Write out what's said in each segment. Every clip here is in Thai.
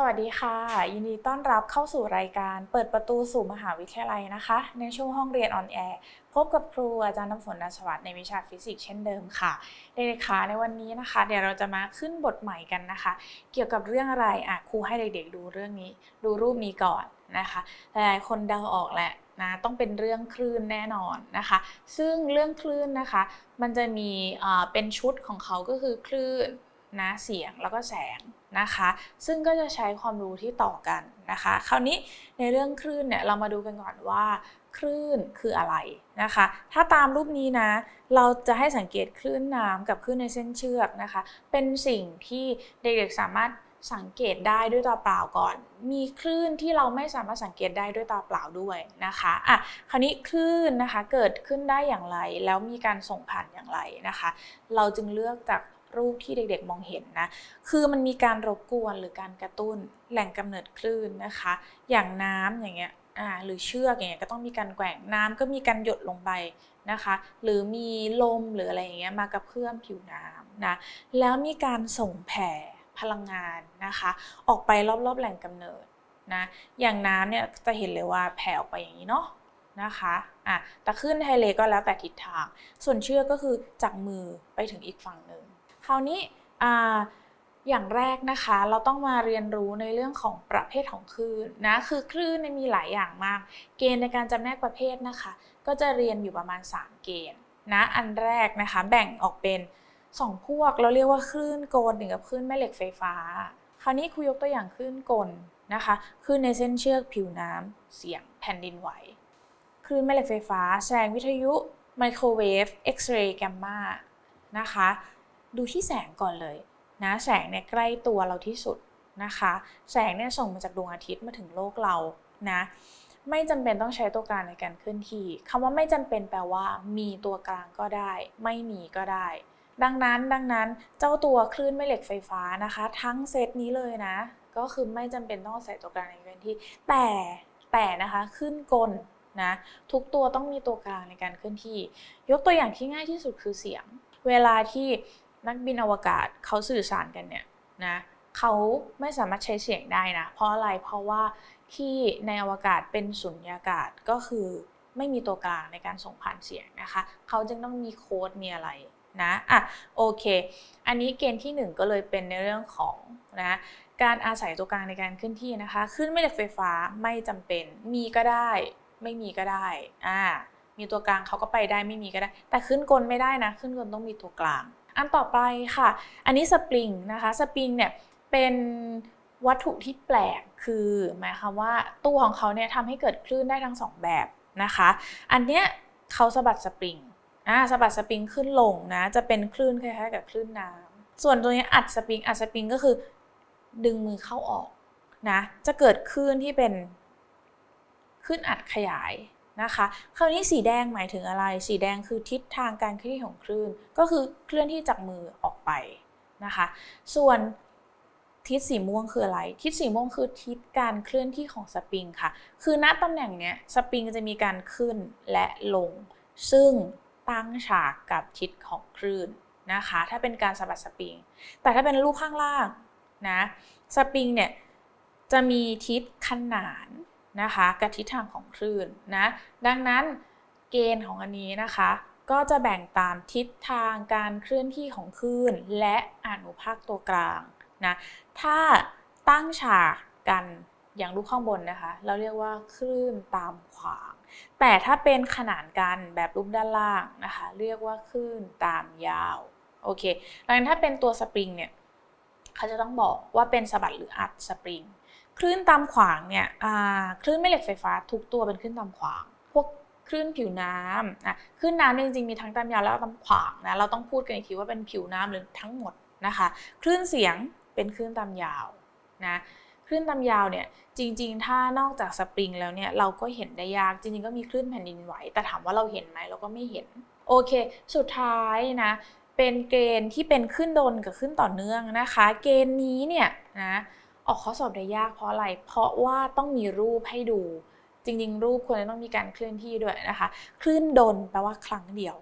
สวัสดีค่ะ ยินดีต้อนรับเข้าสู่รายการเปิดประตูสู่มหาวิทยาลัยนะคะ ในช่วงห้องเรียนออนแอร์พบกับครูอาจารย์น้ำฝนนัชวัฒน์ในวิชาฟิสิกส์เช่นเดิมค่ะเด็กๆคะในวันนี้นะคะ เดี๋ยวเราจะมาขึ้นบทใหม่กันนะคะ เกี่ยวกับเรื่องอะไรอะครูให้เด็กๆดูเรื่องนี้ ดูรูปนี้ก่อนนะคะหลายๆคนเดาออกแหละนะต้องเป็นเรื่องคลื่นแน่นอนนะคะ ซึ่งเรื่องคลื่นนะคะ มันจะมีอ่าเป็นชุดของเขาก็คือคลื่น นะเสียงแล้วก็แสงนะคะ ซึ่งก็จะใช้ความรู้ที่ต่อกันนะคะ คราวนี้ในเรื่องคลื่นเนี่ยเรามาดูกันก่อนว่า คลื่นคืออะไรนะคะ ถ้าตามรูปนี้นะ เราจะให้สังเกตคลื่นน้ำกับคลื่นในเส้นเชือกนะคะ เป็นสิ่งที่เด็กๆสามารถสังเกตได้ด้วยตาเปล่าก่อน มีคลื่นที่เราไม่สามารถสังเกตได้ด้วยตาเปล่าด้วยนะคะ อะ คราวนี้คลื่นนะคะเกิดขึ้นได้อย่างไร แล้วมีการส่งผ่านอย่างไรนะคะ เราจึงเลือกจาก รูปที่เด็กๆมองเห็นนะ คือมันมีการรบกวนหรือการกระตุ้นแหล่งกำเนิดคลื่นนะคะ อย่างน้ำอย่างเงี้ยอ่าหรือเชือกอย่างเงี้ยก็ต้องมีการแกว่งน้ำก็มีการหยดลงไปนะคะ หรือมีลมหรืออะไรอย่างเงี้ยมากระเพื่อมผิวน้ำนะแล้วมีการส่งแผ่พลังงานนะคะ ออกไปรอบๆแหล่งกำเนิดนะอย่างน้ำเนี่ยจะเห็นเลยว่าแผ่ออกไปอย่างนี้เนาะนะคะอะแต่ขึ้นไทเลก็แล้วแต่ทิศทาง ส่วนเชือกก็คือจากมือไปถึงอีกฝั่งหนึ่ง คราวนี้อย่างแรกนะคะเราต้องมาเรียนรู้ในเรื่องของประเภทของคลื่นนะคือคลื่นมีหลายอย่างมาก เกณฑ์ในการจำแนกประเภทนะคะ ก็จะเรียนอยู่ประมาณ 3 เกณฑ์นะอันแรกนะคะแบ่งออกเป็น 2 พวกเราเรียกว่าคลื่นกลกับคลื่นแม่เหล็กไฟฟ้า คราวนี้ครูยกตัวอย่างคลื่นกลนะคะคลื่นในเส้นเชือกผิวน้ำเสียงแผ่นดินไหวคลื่นแม่เหล็กไฟฟ้า แสงวิทยุไมโครเวฟเอ็กซเรย์แกมมานะคะ ดูที่แสงก่อนเลยนะแสงเนี่ยใกล้ตัวเราที่สุดนะคะ แสงเนี่ยส่งมาจากดวงอาทิตย์มาถึงโลกเรานะไม่จำเป็นต้องใช้ตัวกลางในการเคลื่อนที่คำว่าไม่จำเป็นแปลว่า มีตัวกลางก็ได้ ไม่มีก็ได้ ดังนั้นดังนั้นเจ้าตัวคลื่นแม่เหล็กไฟฟ้านะคะ ทั้งเซตนี้เลยนะ ก็คือไม่จำเป็นต้องใส่ตัวกลางในการเคลื่อนที่ แต่แต่นะคะขึ้นกลนะทุกตัวต้องมีตัวกลางในการเคลื่อนที่ ยกตัวอย่างที่ง่ายที่สุดคือเสียง เวลาที่ นักบินอวกาศเขาสื่อสารกันเนี่ยนะเขาไม่สามารถใช้เสียงได้นะ เพราะอะไรเพราะว่าที่ในอวกาศเป็นสุญญากาศก็คือไม่มีตัวกลางในการส่งผ่านเสียงนะคะเขาจึงต้องมีโค้ดมีอะไรนะอะโอเค อันนี้เกณฑ์ที่ 1 ก็เลยเป็นในเรื่องของนะการอาศัยตัวกลางในการเคลื่อนที่นะคะขึ้นแม่เหล็กไฟฟ้าไม่จำเป็น มีก็ได้ ไม่มีก็ได้อ่ามีตัวกลางเขาก็ไปได้ไม่มีก็ได้ แต่ขึ้นกลไม่ได้นะ ขึ้นกลต้องมีตัวกลาง อันต่อไปค่ะ อันนี้สปริงนะคะสปริงเนี่ยเป็นวัตถุที่แปลกคือหมายความว่าตัวของเขาเนี่ยทำให้เกิดคลื่นได้ทั้งสองแบบนะคะ อันเนี้ยเขาสะบัดสปริงอ่าสะบัดสปริงขึ้นลงนะจะเป็นคลื่นคล้ายๆกับคลื่นน้ำส่วนตัวนี้อัดสปริงอัดสปริงก็คือดึงมือเข้าออกนะจะเกิดคลื่นที่เป็นคลื่นอัดขยาย นะคะ คราวนี้สีแดงหมายถึงอะไร สีแดงคือทิศทางการเคลื่อนที่ของคลื่น ก็คือเคลื่อนที่จากมือออกไปนะคะ ส่วนทิศสีม่วงคืออะไร ทิศสีม่วงคือทิศการเคลื่อนที่ของสปริงค่ะ คือณตำแหน่งเนี้ยสปริงจะมีการขึ้นและลง ซึ่งตั้งฉากกับทิศของคลื่นนะคะ ถ้าเป็นการสะบัดสปริง แต่ถ้าเป็นรูปข้างล่างนะ สปริงเนี่ยจะมีทิศขนาน นะคะกับทิศทางของคลื่นนะดังนั้นเกณฑ์ของอันนี้นะคะ ก็จะแบ่งตามทิศทางการเคลื่อนที่ของคลื่น และอนุภาคตัวกลางนะถ้าตั้งฉากกันอย่างรูปข้างบนนะคะ เราเรียกว่าคลื่นตามขวาง แต่ถ้าเป็นขนานกันแบบรูปด้านล่างนะคะ เรียกว่าคลื่นตามยาวโอเคดังนั้นถ้าเป็นตัวสปริงเนี่ยเขาจะต้องบอกว่าเป็นสะบัดหรืออัดสปริง คลื่นตามขวางเนี่ยคลื่นแม่เหล็กไฟฟ้าทุกตัวเป็นคลื่นตามขวาง พวกคลื่นผิวน้ำนะคลื่นน้ำจริงๆมีทั้งตามยาวแล้วก็ตามขวางนะเราต้องพูดกันอีกทีว่าเป็นผิวน้ำหรือทั้งหมดนะคะ คลื่นเสียงเป็นคลื่นตามยาวนะคลื่นตามยาวเนี่ยจริง ๆ ถ้านอกจากสปริงแล้วเนี่ยเราก็เห็นได้ยากจริงๆก็มีคลื่นแผ่นดินไหว แต่ถามว่าเราเห็นไหมเราก็ไม่เห็นโอเค สุดท้ายนะเป็นเกณฑ์ที่เป็นขึ้นโดนกับขึ้นต่อเนื่องนะคะ เกณฑ์นี้เนี่ยนะ ออกข้อสอบได้ยากเพราะอะไร เพราะว่าต้องมีรูปให้ดู จริงๆ รูปควรจะต้องมีการเคลื่อนที่ด้วยนะคะ คลื่นดนแปลว่าครั้งเดียว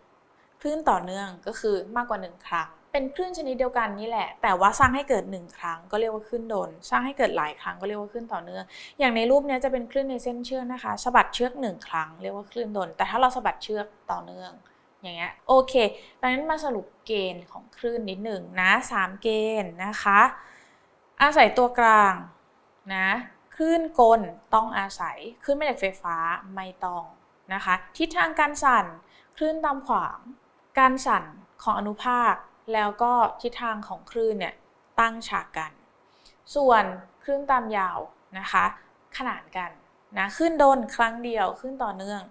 คลื่นต่อเนื่องก็คือมากกว่าหนึ่งครั้ง เป็นคลื่นชนิดเดียวกันนี่แหละ แต่ว่าสร้างให้เกิดหนึ่งครั้งก็เรียกว่าคลื่นโดน สร้างให้เกิดหลายครั้งก็เรียกว่าคลื่นต่อเนื่อง อย่างในรูปนี้จะเป็นคลื่นในเส้นเชือกนะคะสะบัดเชือกหนึ่งครั้งเรียกว่าคลื่นโดน แต่ถ้าเราสะบัดเชือกต่อเนื่องอย่างเงี้ยโอเค ดังนั้นมาสรุปเกณฑ์ของคลื่นนิดหนึ่งนะสามเกณฑ์นะคะ อาศัยตัวกลางนะคลื่นกลต้องอาศัยคลื่นแม่เหล็กไฟฟ้าไม่ต้องนะคะ ทิศทางการสั่นคลื่นตามขวาง การสั่นของอนุภาค แล้วก็ทิศทางของคลื่นเนี่ยตั้งฉากกัน ส่วนคลื่นตามยาวนะคะ ขนานกันนะคลื่นโดนครั้งเดียวคลื่นต่อเนื่อง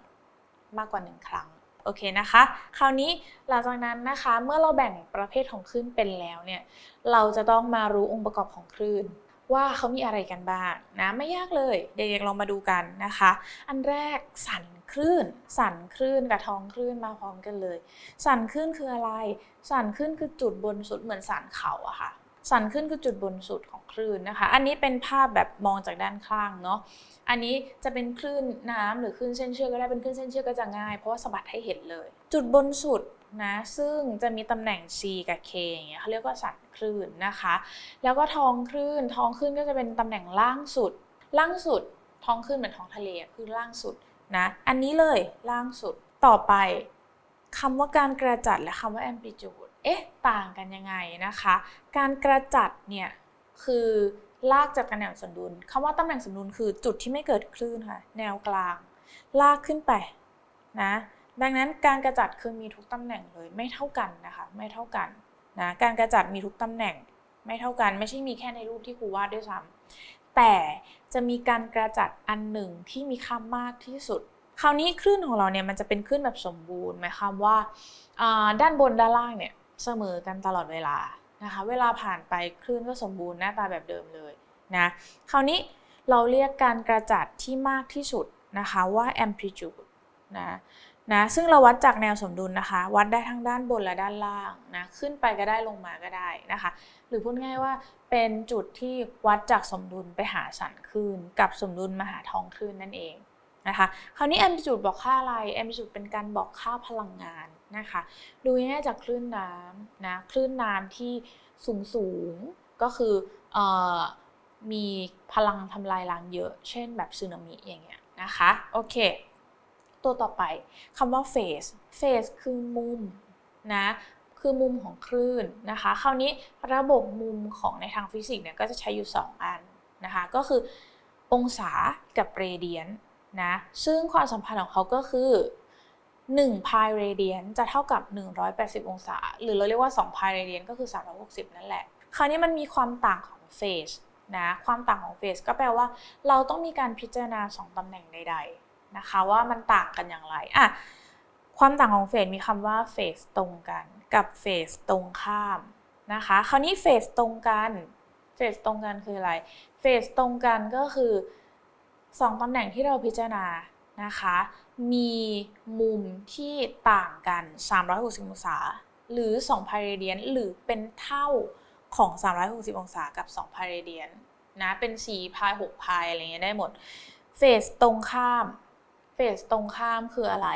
มากกว่าหนึ่งครั้ง โอเคนะคะ คราวนี้หลังจากนั้นนะคะ เมื่อเราแบ่งประเภทของคลื่นเป็นแล้วเนี่ย เราจะต้องมารู้องค์ประกอบของคลื่น ว่าเขามีอะไรกันบ้างนะไม่ยากเลย เด็กๆลองมาดูกันนะคะ อันแรกสั่นคลื่น สั่นคลื่นกับท้องคลื่นมาพร้อมกันเลย สั่นคลื่นคืออะไร สั่นคลื่นคือจุดบนสุดเหมือนสั่นเขาอะค่ะ สั่นขึ้นคือจุดบนสุดของคลื่นนะคะ อันนี้เป็นภาพแบบมองจากด้านข้างเนาะ อันนี้จะเป็นคลื่นน้ำหรือคลื่นเส้นเชือกก็ได้เป็นคลื่นเส้นเชือกก็จะง่ายเพราะว่าสะบัดให้เห็นเลย จุดบนสุดนะซึ่งจะมีตำแหน่ง C กับ K อย่างเงี้ยเขาเรียกว่าสันคลื่นนะคะ แล้วก็ท้องคลื่นท้องคลื่นก็จะเป็นตำแหน่งล่างสุด ล่างสุดท้องคลื่นเหมือนท้องทะเลคือล่างสุดนะอันนี้เลยล่างสุดต่อไปคำว่าการกระจัดและคำว่า amplitude เอ๊ะ ต่างกันยังไงนะคะ การกระจัดเนี่ยคือลากจากตำแหน่งสมดุลคำว่าตำแหน่งสมดุลคือจุดที่ไม่เกิดคลื่นค่ะ แนวกลาง ลากขึ้นไปนะ ดังนั้นการกระจัดคือมีทุกตำแหน่งเลยไม่เท่ากันนะคะ ไม่เท่ากันนะ การกระจัดมีทุกตำแหน่งไม่เท่ากัน ไม่ใช่มีแค่ในรูปที่ครูวาดด้วยซ้ำแต่จะมีการกระจัดอันหนึ่งที่มีค่ามากที่สุด คราวนี้คลื่นของเราเนี่ยมันจะเป็นคลื่นแบบสมบูรณ์หมายความว่าด้านบนด้านล่างเนี่ย เสมอกันตลอดเวลานะคะ เวลาผ่านไปคลื่นก็สมบูรณ์หน้าตาแบบเดิมเลยนะคราวนี้เราเรียกการกระจัดที่มากที่สุดนะคะว่า amplitude นะนะซึ่งเราวัดจากแนวสมดุลนะคะ วัดได้ทั้งด้านบนและด้านล่างนะขึ้นไปก็ได้ลงมาก็ได้นะคะ หรือพูดง่ายว่าเป็นจุดที่วัดจากสมดุลไปหาสันคลื่นกับสมดุลมาหาท้องคลื่นนั่นเองนะคะ คราวนี้ amplitude บอกค่าอะไร amplitude เป็นการบอกค่าพลังงาน นะคะ ดูง่ายจากคลื่นน้ำนะ คลื่นน้ำที่สูงสูงก็คืออมีพลังทำลายล้างเยอะ เช่นแบบสึนามิอย่างเงี้ยนะคะ โอเค ตัวต่อไปคำว่า phase phase คือมุมนะ คือมุมของคลื่นนะคะ คราวนี้ระบบมุมของในทางฟิสิกส์เนี่ยก็จะใช้อยู่ 2 อันนะคะ ก็คือองศากับเรเดียนนะ ซึ่งความสัมพันธ์ของเขาก็คือ 1 pi radian จะเท่ากับ 180 องศา หรือเราเรียกว่า2 pi radian ก็คือ 360 นั่นแหละ คราวนี้มันมีความต่างของ phase นะความต่างของ phase ก็แปลว่าเราต้องมีการพิจารณา 2ตำแหน่งใด ๆนะคะ ว่ามันต่างกันอย่างไรอะความต่างของเฟสมีคำว่าเฟสตรงกัน กับเฟสตรงข้ามนะคะคราวนี้เฟสตรงกันเฟสตรงกันคืออะไรเฟสตรงกันก็คือ 2ตำแหน่งที่เราพิจารณา นะคะ มีมุมที่ต่างกัน 360 องศา หรือ 2 พาราเดียน หรือเป็นเท่าของ 360 องศากับ 2 พาราเดียนนะเป็น4พาย6พายอะไรเงี้ยได้หมดเฟสตรงข้ามเฟสตรงข้ามคืออะไร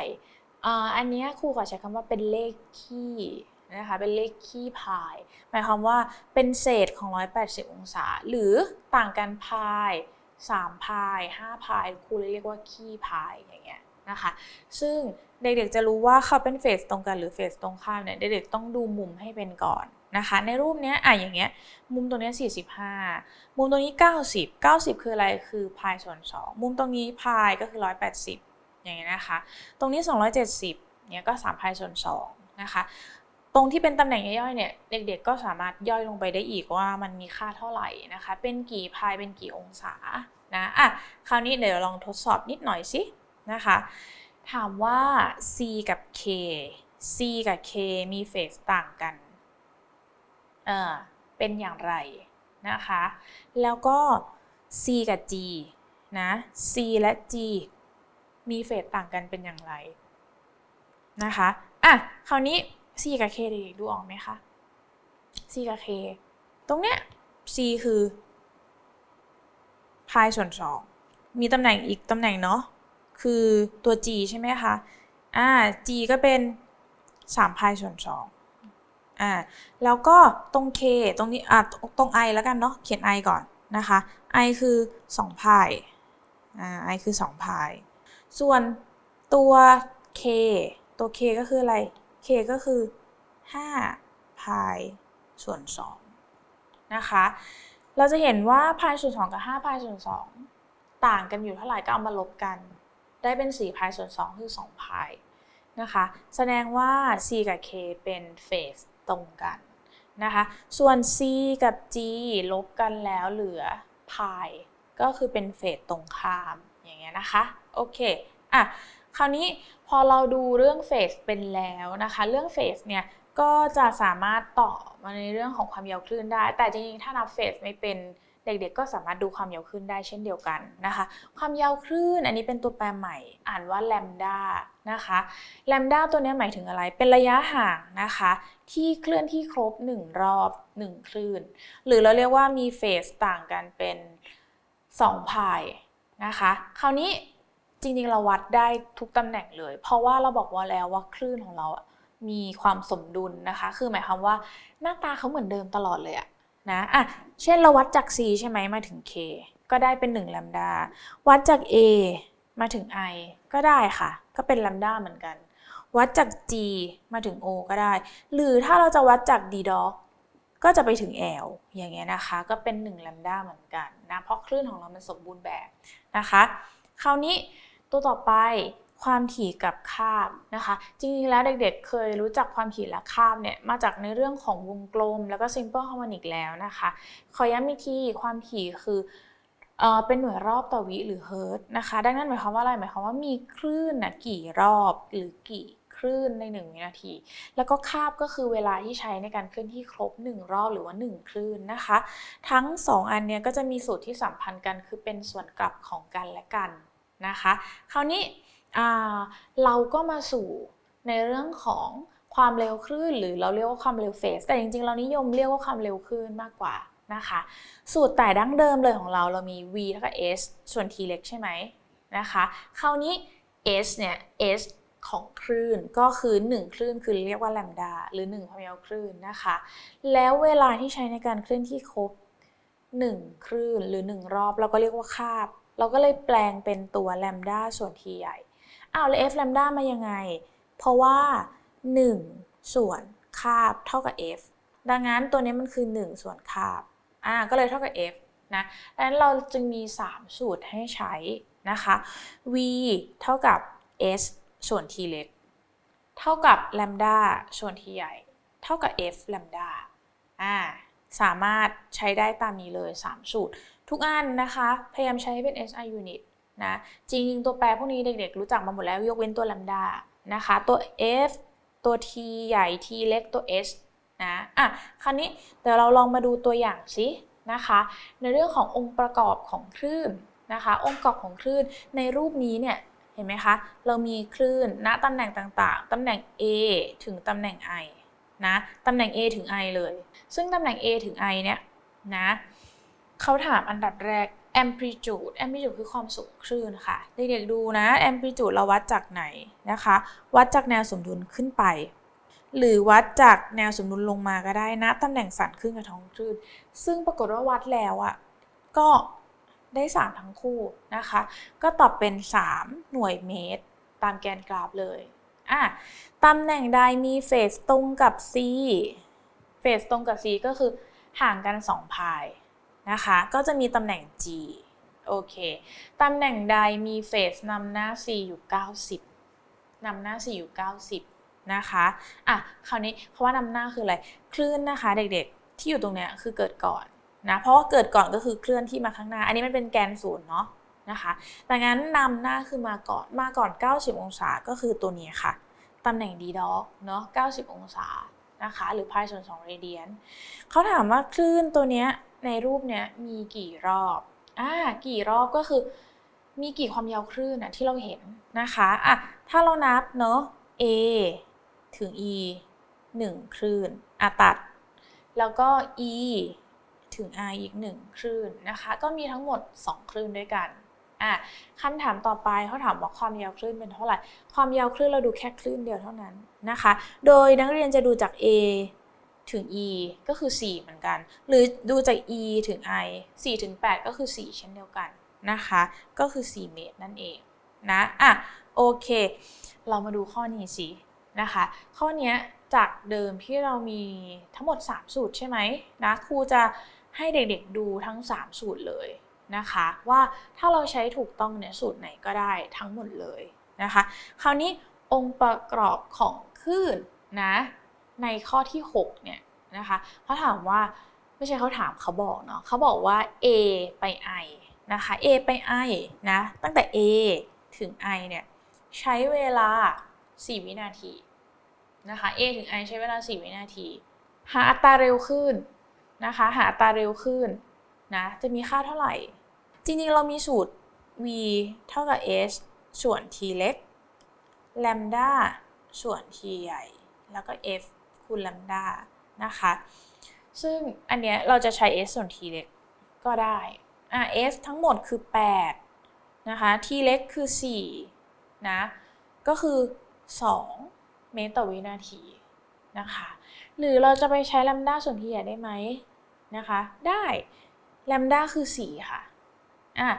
อ,อันนี้ครูขอใช้คำว่าเป็นเลขคี่นะคะเป็นเลขคี่พาย หมายความว่าเป็นเศษของ 180 องศา หรือต่างกันพาย 3พาย5พายครูเลยเรียกว่าคี่พายอย่างเงี้ยนะคะซึ่งเด็กๆจะรู้ว่าเขาเป็นเฟสตรงกันหรือเฟสตรงข้ามเนี่ยเด็กๆต้องดูมุมให้เป็นก่อนนะคะในรูปนี้อะอย่างเงี้ยมุมตรงนี้45 มุมตรงนี้ 90 90 คืออะไรคือพายส่วน 2 มุมตรงนี้พายก็คือ 180 อย่างเงี้ยนะคะ ตรงนี้ 270เนี่ยก็3พายส่วน2นะคะ ตรงที่เป็นตำแหน่งย่อยๆเนี่ยเด็กๆก็สามารถย่อยลงไปได้อีกว่ามันมีค่าเท่าไหร่นะคะ เป็นกี่พายเป็นกี่องศานะอะคราวนี้เดี๋ยวลองทดสอบนิดหน่อยสินะคะ ถามว่า c กับ k c กับ k มีเฟสต่างกันเออเป็นอย่างไรนะคะ แล้วก็ c กับ g นะ c และ g มีเฟสต่างกันเป็นอย่างไรนะคะอะคราวนี้ c กับ k เด็กๆดูออกไหมคะ c กับ k ตรงเนี้ย c คือพายส่วนสองมีตำแหน่งอีกตำแหน่งเนาะคือตัว g ใช่ไหมคะอ่า g ก็เป็น3พายส่วน2อ่าแล้วก็ตรง k ตรงนี้อะตรง i แล้วกันเนาะเขียน i ก่อนนะคะ i คือ2พายอ่า i คือ2พายส่วนตัว k ตัว k ก็คืออะไร k ก็คือ5พายส่วน2นะคะ เราจะเห็นว่าพายส่วน2กับ5พายส่วน2ต่างกันอยู่เท่าไหร่ก็เอามาลบกัน ได้เป็น4พายส่วน2คือ2พายนะคะ แสดงว่า c กับ k เป็นเฟสตรงกันนะคะ ส่วน c กับ g ลบกันแล้วเหลือพายก็คือเป็นเฟสตรงข้ามอย่างเงี้ยนะคะ โอเค อะ คราวนี้พอเราดูเรื่องเฟสเป็นแล้วนะคะ เรื่องเฟสเนี่ยก็จะสามารถต่อมาในเรื่องของความยาวคลื่นได้ แต่จริงๆ ถ้านับเฟสไม่เป็นเด็กๆ ก็สามารถดูความยาวคลื่นได้เช่นเดียวกันนะคะ ความยาวคลื่นอันนี้เป็นตัวแปรใหม่ อ่านว่าแลมดานะคะแลมดาตัวนี้หมายถึงอะไร เป็นระยะห่างนะคะ ที่เคลื่อนที่ครบ 1 รอบ 1 คลื่น หรือเราเรียกว่ามีเฟสต่างกันเป็น2พายนะคะ คราวนี้ จริงๆเราวัดได้ทุกตำแหน่งเลย เพราะว่าเราบอกว่าแล้วว่าคลื่นของเราอะมีความสมดุลนะคะ คือหมายความว่าหน้าตาเขาเหมือนเดิมตลอดเลยอะนะอะเช่นเราวัดจาก c ใช่ไหมมาถึง k ก็ได้เป็น1ลัมดาวัดจาก a มาถึง i ก็ได้ค่ะ ก็เป็นลัมดาเหมือนกัน วัดจาก g มาถึง o ก็ได้ หรือถ้าเราจะวัดจาก d dog ก็จะไปถึง l อย่างเงี้ยนะคะ ก็เป็น1ลัมดาเหมือนกันนะ เพราะคลื่นของเรามันสมบูรณ์แบบนะคะ คราวนี้ ตัวต่อไปความถี่กับคาบนะคะ จริงๆแล้วเด็กๆ เคยรู้จักความถี่และคาบเนี่ยมาจากในเรื่องของวงกลม แล้วก็ simple harmonic แล้วนะคะ ขอย้ำอีกทีความถี่คือเออเป็นหน่วยรอบต่อวิหรือเฮิร์ตนะคะ ดังนั้นหมายความว่าอะไรหมายความว่ามีคลื่นนะกี่รอบหรือกี่คลื่นใน 1 วินาที แล้วก็คาบก็คือเวลาที่ใช้ในการเคลื่อนที่ครบ 1 รอบหรือว่า 1 คลื่นนะคะ ทั้ง 2 อันเนี้ยก็จะมีสูตรที่สัมพันธ์กันคือเป็นส่วนกลับของกันและกัน นะคะ คราวนี้เราก็มาสู่ในเรื่องของความเร็วคลื่น หรือเราเรียกว่าความเร็วเฟส แต่จริงๆ เรานิยมเรียกว่าความเร็วคลื่นมากกว่านะคะ สูตรแต่ดั้งเดิมเลยของเราเรามี v เท่ากับ s ส่วน t เล็กใช่ไหมนะคะ คราวนี้ s เนี่ย s ของคลื่นก็คือ 1 คลื่นคือเรียกว่าแลมดาหรือ1ความยาวคลื่นนะคะ แล้วเวลาที่ใช้ในการเคลื่อนที่ครบ 1 คลื่นหรือ 1 รอบเราก็เรียกว่าคาบ เราก็เลยแปลงเป็นตัวแลมดาส่วน t ใหญ่อ้าวแล้ว f แลมดามายังไง เพราะว่า 1 ส่วนคาบเท่ากับ f ดังนั้นตัวนี้มันคือ 1 ส่วนคาบอ่าก็เลยเท่ากับ f นะดังนั้นเราจึงมี 3 สูตรให้ใช้นะคะ v เท่ากับ s ส่วน t เล็ก เท่ากับแลมดาส่วน t ใหญ่ เท่ากับ f แลมดาอ่าสามารถใช้ได้ตามนี้เลย 3 สูตร ทุกอันนะคะ พยายามใช้ให้เป็น SI unit นะจริงๆ ตัวแปรพวกนี้เด็กๆ รู้จักมาหมดแล้วยกเว้นตัวลัมดานะคะ ตัว f ตัว t ใหญ่ t เล็กตัว s นะอะคราวนี้เดี๋ยวเราลองมาดูตัวอย่างสินะคะ ในเรื่องขององค์ประกอบของคลื่นนะคะ องค์ประกอบของคลื่นในรูปนี้เนี่ยเห็นไหมคะ เรามีคลื่นณตำแหน่งต่างๆ ตำแหน่ง a ถึงตำแหน่ง i นะตำแหน่ง a ถึง i เลย ซึ่งตำแหน่ง a ถึง i เนี่ยนะ เขาถามอันดับแรก amplitude amplitude คือความสูงคลื่นค่ะเด็กๆดูนะ amplitude เราวัดจากไหนนะคะ วัดจากแนวสมดุลขึ้นไป หรือวัดจากแนวสมดุลลงมาก็ได้นะตำแหน่งสั่นคลื่นกับท้องคลื่น ซึ่งปรากฏว่าวัดแล้วอะก็ได้3ทั้งคู่นะคะ ก็ตอบเป็น 3 หน่วยเมตร ตามแกนกราฟเลยอะตำแหน่งใดมีเฟสตรงกับ c เฟสตรงกับ c ก็คือห่างกัน 2 พาย นะคะ ก็จะมีตำแหน่ง G โอเค ตำแหน่งใดมีเฟสนำหน้า C อยู่ 90นำหน้า C อยู่ 90 นะคะ อะ คราวนี้เพราว่านำหน้าคืออะไร คลื่นนะคะเด็กๆ ที่อยู่ตรงเนี้ยคือเกิดก่อนนะ เพราะว่าเกิดก่อนก็คือเคลื่อนที่มาข้างหน้า อันนี้มันเป็นแกนศูนย์เนาะนะคะดังนั้นนำหน้าคือมาก่อน มาก่อน 90 องศา ก็คือตัวนี้ค่ะ ตำแหน่ง d dog เนาะ 90 องศา นะคะ หรือพายส่วน2เรเดียนเขาถามว่าคลื่นตัวเนี้ยในรูปเนี้ยมีกี่รอบอ่ากี่รอบก็คือมีกี่ความยาวคลื่นอะที่เราเห็นนะคะอะถ้าเรานับเนาะ A ถึง E 1 คลื่นอะตัด แล้วก็ E ถึง I อีก 1 คลื่นนะคะ ก็มีทั้งหมด 2 คลื่นด้วยกัน อะคำถามต่อไปเขาถามว่าความยาวคลื่นเป็นเท่าไหร่ ความยาวคลื่นเราดูแค่คลื่นเดียวเท่านั้นนะคะ โดยนักเรียนจะดูจาก A ถึง e ก็คือ 4 เหมือนกัน หรือดูจาก e ถึง i 4 ถึง 8 ก็คือ 4 เช่นเดียวกันนะคะ ก็คือ 4 เมตรนั่นเองนะ อะ โอเค เรามาดูข้อนี้สินะคะ ข้อนี้จากเดิมที่เรามีทั้งหมด 3 สูตรใช่ไหมนะ ครูจะให้เด็กๆดูทั้ง 3 สูตรเลย นะคะ ว่าถ้าเราใช้ถูกต้องเนี่ยสูตรไหนก็ได้ทั้งหมดเลยนะคะ คราวนี้องค์ประกอบของคลื่นนะในข้อที่6เนี่ยนะคะเขาถามว่าไม่ใช่เขาถามเขาบอกเนาะเขาบอกว่า a ไป i นะคะ a ไป i นะตั้งแต่ a ถึง i เนี่ยใช้เวลา 4 วินาทีนะคะ a ถึง i ใช้เวลา 4 วินาที หาอัตราเร็วขึ้นนะคะ หาอัตราเร็วขึ้นนะจะมีค่าเท่าไหร่ จริงๆ เรามีสูตร v เท่ากับ s ส่วน t เล็ก lambda ส่วน t ใหญ่ แล้วก็ f คูณ lambda นะคะ ซึ่งอันเนี้ยเราจะใช้ s ส่วน t เล็กก็ได้อะ s ทั้งหมดคือ 8 นะคะ t เล็กคือ 4 นะ ก็คือ 2 เมตรต่อวินาทีนะคะ หรือเราจะไปใช้ lambda ส่วน t ใหญ่ได้ไหมนะคะ ได้ lambda คือ 4 ค่ะ อะ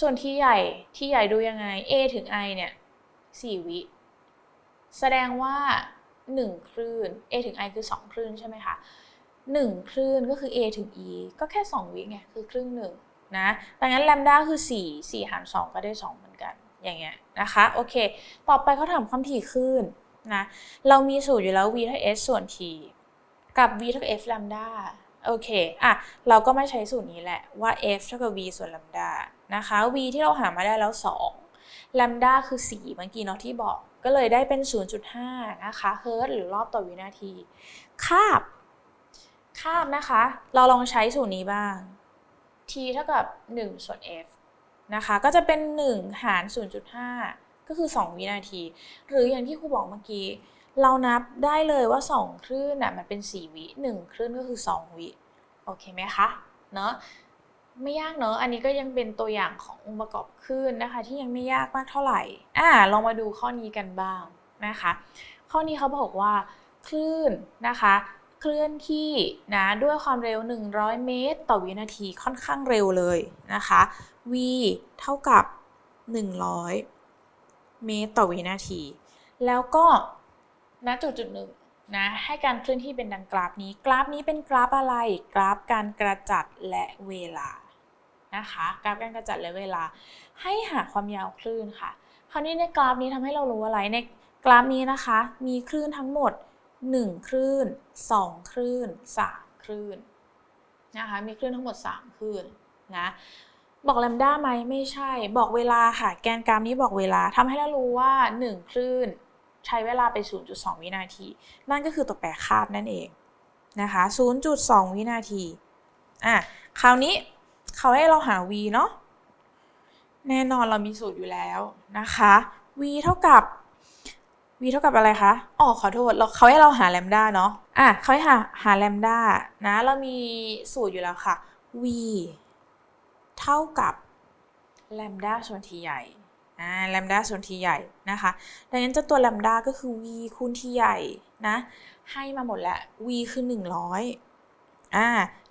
ส่วน t ใหญ่ t ใหญ่ดูยังไง a ถึง i เนี่ย4วิ แสดงว่า 1 คลื่น a ถึง i คือ 2 คลื่นใช่ไหมคะ1 คลื่นก็คือ a ถึง e ก็แค่ 2 วิไงคือครึ่งหนึ่งนะดังนั้น lambda คือ 4 4 หาร 2 ก็ได้ 2 เหมือนกัน อย่างเงี้ยนะคะ โอเค ต่อไปเขาถามความถี่คลื่นนะ เรามีสูตรอยู่แล้ว v เท่า s ส่วน t กับ v เท่ากับ f lambda โอเคอะเราก็มาใช้สูตรนี้แหละว่า f เท่ากับ v ส่วน lambda นะคะ v ที่เราหามาได้แล้ว2 lambda คือ 4 เมื่อกี้เนาะที่บอกก็เลยได้เป็น 0.5 นะคะเฮิร์ตหรือรอบต่อวินาที คาบ คาบนะคะ เราลองใช้สูตรนี้บ้าง t เท่ากับ 1 ส่วน f นะคะ ก็จะเป็น 1 หาร 0.5 ก็คือ 2 วินาที หรืออย่างที่ครูบอกเมื่อกี้ เรานับได้เลยว่า 2 คลื่นน่ะมันเป็น 4 วิ 1 คลื่นก็คือ 2 วิ โอเคไหมคะเนอะไม่ยากเนอะอันนี้ก็ยังเป็นตัวอย่างขององค์ประกอบคลื่นนะคะ ที่ยังไม่ยากมากเท่าไหร่อ่าลองมาดูข้อนี้กันบ้างนะคะ ข้อนี้เขาบอกว่า คลื่นนะคะ เคลื่อนที่นะด้วยความเร็ว 100 เมตร ต่อวินาทีค่อนข้างเร็วเลยนะคะ v เท่ากับ 100 เมตร ต่อวินาที แล้วก็ณจุดจุดหนึ่ง นะให้การเคลื่อนที่เป็นดังกราฟนี้ กราฟนี้เป็นกราฟอะไร กราฟการกระจัดและเวลานะคะกราฟการกระจัดและเวลา ให้หาความยาวคลื่นค่ะ คราวนี้ในกราฟนี้ทำให้เรารู้อะไรในกราฟนี้นะคะ มีคลื่นทั้งหมด 1 คลื่น 2 คลื่น 3 คลื่นนะคะมีคลื่นทั้งหมด 3 คลื่นนะบอกแลมด้าไหมไม่ใช่ บอกเวลาค่ะ แกนกราฟนี้บอกเวลาทำให้เรารู้ว่า 1 คลื่น ใช้เวลาไป 0.2 วินาที นั่นก็คือตัวแปรคาบนั่นเองนะคะ 0.2 วินาที อะ คราวนี้เขาให้เราหา v เนาะ แน่นอนเรามีสูตรอยู่แล้วนะคะ v เท่ากับ v เท่ากับอะไรคะ อ๋อ ขอโทษ เราเขาให้เราหาแลมด้าเนาะ อะเขาให้หาหาแลมด้านะ เรามีสูตรอยู่แล้วค่ะ v เท่ากับแลมด้าส่วน t ใหญ่ อ่าแลมด้าส่วน t ใหญ่นะคะ ดังนั้นเจ้าตัวแลมด้าก็คือ v คูณ t ใหญ่นะ ให้มาหมดแล้ว v คือ 100อ่า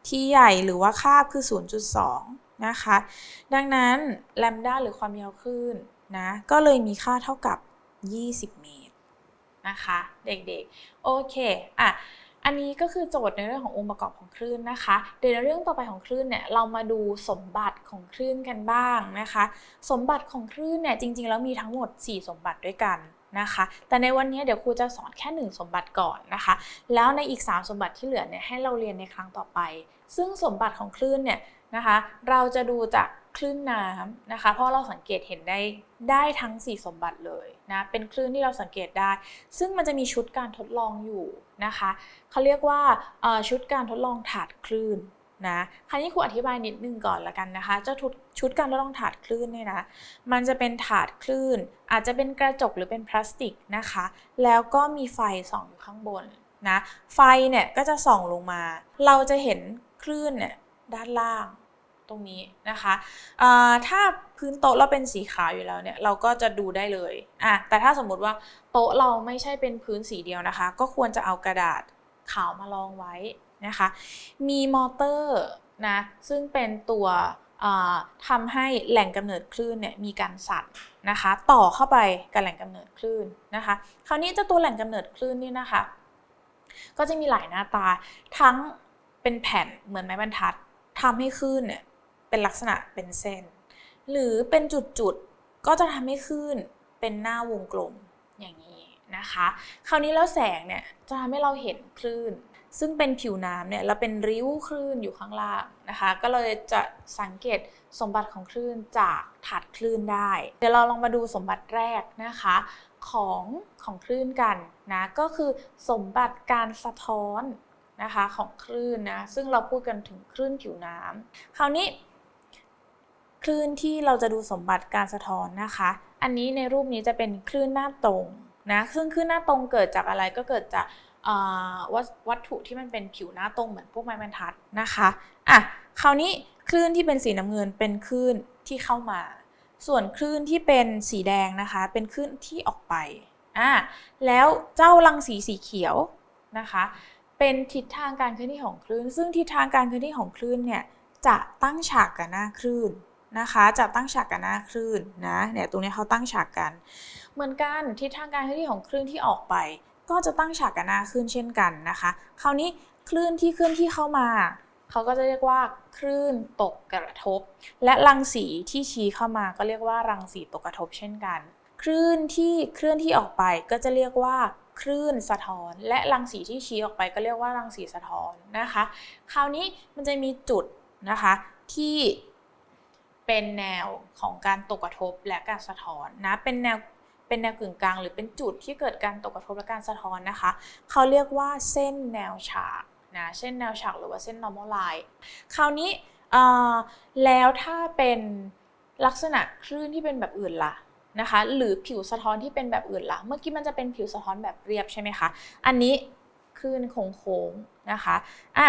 t ใหญ่หรือว่าคาบคือ 0.2 นะคะ ดังนั้นแลมด้าหรือความยาวคลื่นนะ ก็เลยมีค่าเท่ากับ 20 เมตรนะคะ เด็กๆ โอเค อะ อันนี้ก็คือโจทย์ในเรื่องขององค์ประกอบของคลื่นนะคะ เดี๋ยวในเรื่องต่อไปของคลื่นเนี่ยเรามาดูสมบัติของคลื่นกันบ้างนะคะ สมบัติของคลื่นเนี่ยจริงๆแล้วมีทั้งหมด 4 สมบัติด้วยกันนะคะ แต่ในวันนี้เดี๋ยวครูจะสอนแค่ 1 สมบัติก่อนนะคะ แล้วในอีก 3 สมบัติที่เหลือเนี่ยให้เราเรียนในครั้งต่อไป ซึ่งสมบัติของคลื่นเนี่ยนะคะ เราจะดูจาก คลื่นน้ำนะคะ เพราะเราสังเกตเห็นได้ได้ทั้ง 4 สมบัติเลยนะเป็นคลื่นที่เราสังเกตได้ ซึ่งมันจะมีชุดการทดลองอยู่นะคะเขาเรียกว่าชุดการทดลองถาดคลื่นนะคราวนี้ครูอธิบายนิดนึงก่อนละกันนะคะเจ้าชุดการทดลองถาดคลื่นเนี่ยนะมันจะเป็นถาดคลื่น อาจจะเป็นกระจกหรือเป็นพลาสติกนะคะ แล้วก็มีไฟส่องอยู่ข้างบนนะไฟเนี่ยก็จะส่องลงมา เราจะเห็นคลื่นเนี่ยด้านล่าง ตรงนี้นะคะถ้าพื้นโต๊ะเราเป็นสีขาวอยู่แล้วเนี่ยเราก็จะดูได้เลยอะแต่ถ้าสมมุติว่าโต๊ะเราไม่ใช่เป็นพื้นสีเดียวนะคะ ก็ควรจะเอากระดาษขาวมาลองไว้นะคะ มีมอเตอร์นะซึ่งเป็นตัวอ่าทำให้แหล่งกำเนิดคลื่นเนี่ยมีการสั่นนะคะ ต่อเข้าไปกับแหล่งกำเนิดคลื่นนะคะ คราวนี้เจ้าตัวแหล่งกำเนิดคลื่นนี่นะคะ ก็จะมีหลายหน้าตาทั้งเป็นแผ่นเหมือนไม้บรรทัดทำให้คลื่นเนี่ย เป็นลักษณะเป็นเส้น หรือเป็นจุดๆ ก็จะทำให้คลื่นเป็นหน้าวงกลมอย่างนี้นะคะ คราวนี้แล้วแสงเนี่ยจะทำให้เราเห็นคลื่น ซึ่งเป็นผิวน้ำเนี่ยแล้วเป็นริ้วคลื่นอยู่ข้างล่างนะคะ ก็เลยจะสังเกตสมบัติของคลื่นจากถาดคลื่นได้ เดี๋ยวเราลองมาดูสมบัติแรกนะคะของของคลื่นกันนะก็คือสมบัติการสะท้อนนะคะของคลื่นนะซึ่งเราพูดกันถึงคลื่นผิวน้ำคราวนี้ คลื่นที่เราจะดูสมบัติการสะท้อนนะคะ อันนี้ในรูปนี้จะเป็นคลื่นหน้าตรงนะซึ่งคลื่นหน้าตรงเกิดจากอะไรก็เกิดจากวัตวัตถุที่มันเป็นผิวหน้าตรงเหมือนพวกไม้บรรทัดนะคะอะคราวนี้คลื่นที่เป็นสีน้ำเงินเป็นคลื่นที่เข้ามา ส่วนคลื่นที่เป็นสีแดงนะคะ เป็นคลื่นที่ออกไปอะแล้วเจ้ารังสีสีเขียวนะคะ เป็นทิศทางการเคลื่อนที่ของคลื่น ซึ่งทิศทางการเคลื่อนที่ของคลื่นเนี่ยจะตั้งฉากกับหน้าคลื่น นะคะจะตั้งฉากกับหน้าคลื่นนะเนี่ยตรงนี้เขาตั้งฉากกัน เหมือนกันทิศทางการเคลื่อนที่ของคลื่นที่ออกไป ก็จะตั้งฉากกับหน้าคลื่นเช่นกันนะคะ คราวนี้คลื่นที่เคลื่อนที่เข้ามาเขาก็จะเรียกว่าคลื่นตกกระทบ และรังสีที่ชี้เข้ามาก็เรียกว่ารังสีตกกระทบเช่นกัน คลื่นที่เคลื่อนที่ออกไปก็จะเรียกว่าคลื่นสะท้อน และรังสีที่ชี้ออกไปก็เรียกว่ารังสีสะท้อนนะคะ คราวนี้มันจะมีจุดนะคะที่ เป็นแนวของการตกกระทบและการสะท้อนนะ เป็นแนวเป็นแนวกึ่งกลาง หรือเป็นจุดที่เกิดการตกกระทบและการสะท้อนนะคะ เขาเรียกว่าเส้นแนวฉากนะเส้นแนวฉากหรือว่าเส้น normal line คราวนี้แล้วถ้าเป็นลักษณะคลื่นที่เป็นแบบอื่นล่ะนะคะหรือผิวสะท้อนที่เป็นแบบอื่นล่ะ เมื่อกี้มันจะเป็นผิวสะท้อนแบบเรียบใช่ไหมคะ อันนี้คลื่นโค้งๆนะคะอะ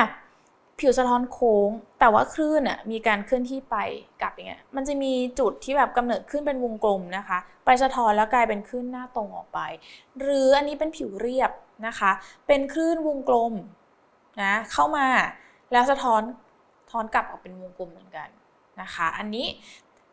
ผิวสะท้อนโค้ง แต่ว่าคลื่นอะมีการเคลื่อนที่ไปกลับอย่างเงี้ยมันจะมีจุดที่แบบกำเนิดขึ้นเป็นวงกลมนะคะ ไปสะท้อนแล้วกลายเป็นคลื่นหน้าตรงออกไป หรืออันนี้เป็นผิวเรียบนะคะ เป็นคลื่นวงกลมนะเข้ามาแล้วสะท้อนท้อนกลับออกเป็นวงกลมเหมือนกันนะคะ อันนี้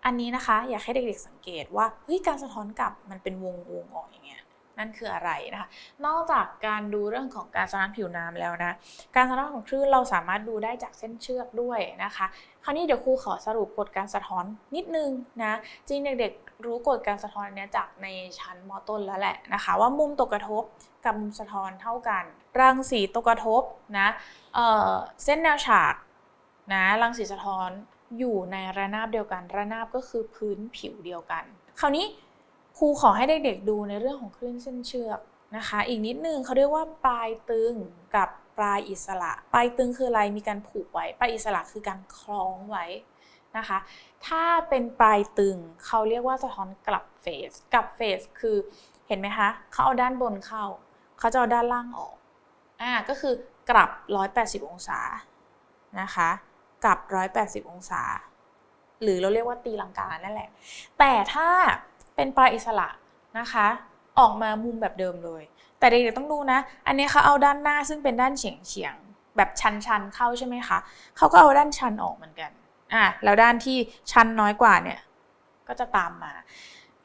อันนี้นะคะอยากให้เด็กๆสังเกตว่าเฮ้ยการสะท้อนกลับมันเป็นวงวงออกอย่างเงี้ย นั่นคืออะไรนะคะ นอกจากการดูเรื่องของการสะท้อนผิวน้ำแล้วนะ การสะท้อนของคลื่นเราสามารถดูได้จากเส้นเชือกด้วยนะคะ คราวนี้เดี๋ยวครูขอสรุปกฎการสะท้อนนิดนึงนะ จริงเด็กๆ รู้กฎการสะท้อนเนี้ยจากในชั้นมต้นแล้วแหละนะคะ ว่ามุมตกกระทบกับมุมสะท้อนเท่ากัน รังสีตกกระทบนะเเส้นแนวฉากนะรังสีสะท้อนอยู่ในระนาบเดียวกัน ระนาบก็คือพื้นผิวเดียวกัน คราวนี้ ครูขอให้เด็กๆดูในเรื่องของคลื่นเส้นเชือกนะคะ อีกนิดนึงเขาเรียกว่าปลายตึงกับปลายอิสระ ปลายตึงคืออะไรมีการผูกไว้ปลายอิสระคือการคล้องไว้นะคะ ถ้าเป็นปลายตึงเขาเรียกว่าสะท้อนกลับเฟสกลับเฟสคือเห็นไหมคะเขาเอาด้านบนเข้าเขาจะเอาด้านล่างออกอ่าก็คือกลับ 180 องศานะคะกลับ 180 องศา หรือเราเรียกว่าตีลังกานั่นแหละ แต่ถ้า เป็นปลายอิสระนะคะ ออกมามุมแบบเดิมเลย แต่เด็กๆต้องดูนะ อันนี้เขาเอาด้านหน้าซึ่งเป็นด้านเฉียงเฉียงๆแบบชันๆเข้าใช่ไหมคะเขาก็เอาด้านชันออกเหมือนกันอะแล้วด้านที่ชันน้อยกว่าเนี่ยก็จะตามมา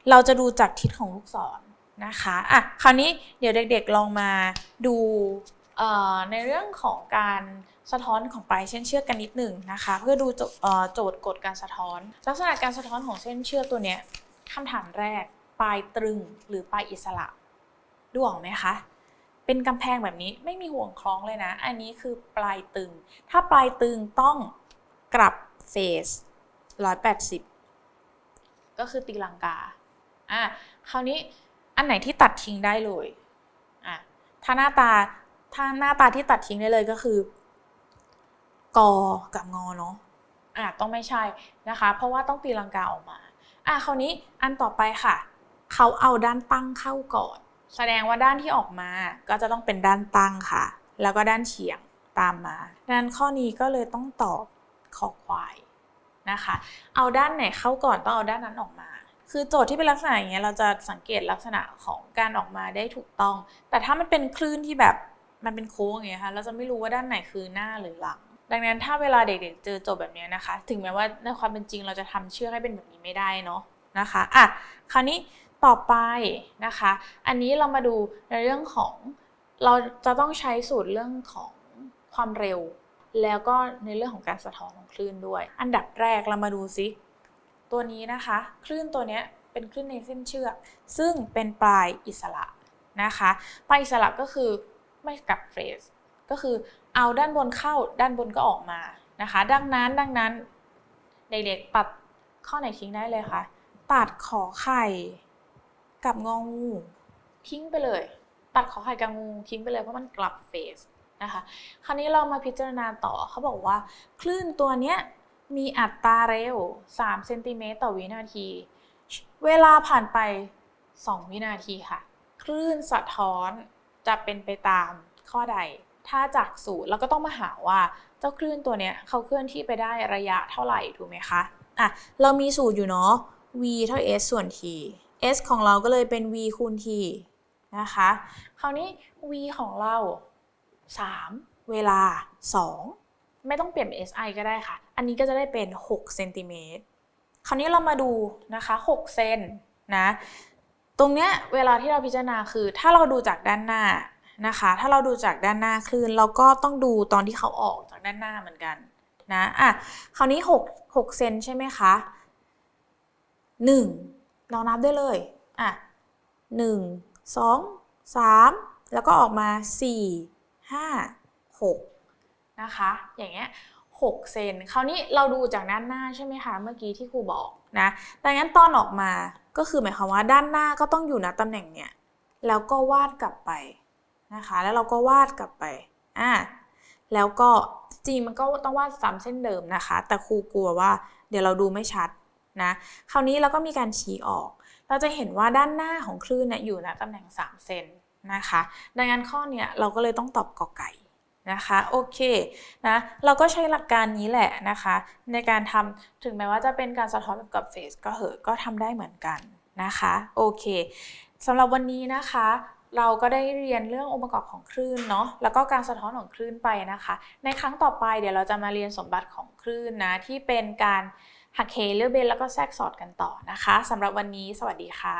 เราจะดูจากทิศของลูกศรนะคะอะคราวนี้เดี๋ยวเด็กๆลองมาดูในเรื่องของการสะท้อนของปลายเส้นเชือกกันนิดหนึ่งนะคะ เพื่อดูโจเอ่อโจทย์กฎการสะท้อน ลักษณะการสะท้อนของเส้นเชือกตัวเนี้ย คำถามแรก ปลายตรึงหรือปลายอิสระดูออกไหมคะ เป็นกำแพงแบบนี้ไม่มีห่วงคล้องเลยนะ อันนี้คือปลายตึง ถ้าปลายตึงต้องกลับเฟส180 ก็คือตีลังกาอะคราวนี้อันไหนที่ตัดทิ้งได้เลยอะถ้าหน้าตาถ้าหน้าตาที่ตัดทิ้งได้เลยก็คือกอกับงอเนาะอะต้องไม่ใช่นะคะ เพราะว่าต้องตีลังกาออกมา อะคราวนี้อันต่อไปค่ะ เขาเอาด้านตั้งเข้าก่อน แสดงว่าด้านที่ออกมาก็จะต้องเป็นด้านตั้งค่ะ แล้วก็ด้านเฉียงตามมาดังนั้นข้อนี้ก็เลยต้องตอบขอควายนะคะ เอาด้านไหนเข้าก่อนต้องเอาด้านนั้นออกมา คือโจทย์ที่เป็นลักษณะอย่างเงี้ยเราจะสังเกตลักษณะของการออกมาได้ถูกต้อง แต่ถ้ามันเป็นคลื่นที่แบบมันเป็นโค้งอย่างเงี้ยค่ะ เราจะไม่รู้ว่าด้านไหนคือหน้าหรือหลัง ดังนั้นถ้าเวลาเด็กๆเจอโจทย์แบบนี้นะคะ ถึงแม้ว่าในความเป็นจริงเราจะทำเชือกให้เป็นแบบนี้ไม่ได้เนาะนะคะอะคราวนี้ต่อไปนะคะ อันนี้เรามาดูในเรื่องของเราจะต้องใช้สูตรเรื่องของความเร็ว แล้วก็ในเรื่องของการสะท้อนของคลื่นด้วย อันดับแรกเรามาดูซิตัวนี้นะคะ คลื่นตัวนี้เป็นคลื่นในเส้นเชือก ซึ่งเป็นปลายอิสระนะคะ ปลายอิสระก็คือไม่กับเฟส ก็คือเอาด้านบนเข้าด้านบนก็ออกมานะคะ ดังนั้นดังนั้นเด็กๆตัดข้อไหนทิ้งได้เลยคะตัดขอไข่กับงองูทิ้งไปเลย ตัดขอไข่กับงูทิ้งไปเลยเพราะมันกลับเฟสนะคะ คราวนี้เรามาพิจารณาต่อเขาบอกว่า คลื่นตัวเนี้ยมีอัตราเร็ว 3 เซนติเมตรต่อวินาที เวลาผ่านไป 2 วินาทีค่ะ คลื่นสะท้อนจะเป็นไปตามข้อใด ถ้าจากศูนย์เราก็ต้องมาหาว่าเจ้าคลื่นตัวเนี้ยเขาเคลื่อนที่ไปได้ระยะเท่าไหร่ถูกไหมคะอะเรามีสูตรอยู่เนาะ v เท่า s ส่วน t s ของเราก็เลยเป็น v คูณ t นะคะ คราวนี้ v ของเรา 3 เวลา 2 ไม่ต้องเปลี่ยนเป็น si ก็ได้ค่ะ อันนี้ก็จะได้เป็น6เซนติเมตรคราวนี้เรามาดูนะคะ6เซนนะ ตรงเนี้ยเวลาที่เราพิจารณาคือ ถ้าเราดูจากด้านหน้า นะคะ ถ้าเราดูจากด้านหน้าคลื่นเราก็ต้องดูตอนที่เขาออกจากด้านหน้าเหมือนกันนะอะคราวนี้6 6เซนใช่ไหมคะ 1 เรานับได้เลยอะ1 2 3 แล้วก็ออกมา 4 5 6 นะคะ อย่างเงี้ย6เซนคราวนี้เราดูจากด้านหน้าใช่ไหมคะ เมื่อกี้ที่ครูบอกนะดังนั้นตอนออกมาก็คือหมายความว่าด้านหน้าก็ต้องอยู่ณตำแหน่งเนี้ยแล้วก็วาดกลับไป นะคะ แล้วเราก็วาดกลับไปอ่าแล้วก็จริงมันก็ต้องวาดซ้ำเส้นเดิมนะคะ แต่ครูกลัวว่าเดี๋ยวเราดูไม่ชัดนะคราวนี้เราก็มีการชี้ออก เราจะเห็นว่าด้านหน้าของคลื่นเนี่ยอยู่ณตำแหน่ง 3 เซนนะคะ ดังนั้นข้อเนี้ยเราก็เลยต้องตอบกอไก่นะคะโอเคนะเราก็ใช้หลักการนี้แหละนะคะ ในการทำถึงแม้ว่าจะเป็นการสะท้อนแบบกับเฟสก็เหอะก็ทำได้เหมือนกันนะคะโอเคสำหรับวันนี้นะคะ เราก็ได้เรียนเรื่ององค์ประกอบของคลื่นเนาะแล้วก็การสะท้อนของคลื่นไปนะคะ ในครั้งต่อไปเดี๋ยวเราจะมาเรียนสมบัติของคลื่นนะที่เป็นการหักเหเลือกเบนแล้วก็แทรกสอดกันต่อนะคะสำหรับวันนี้ สวัสดีค่ะ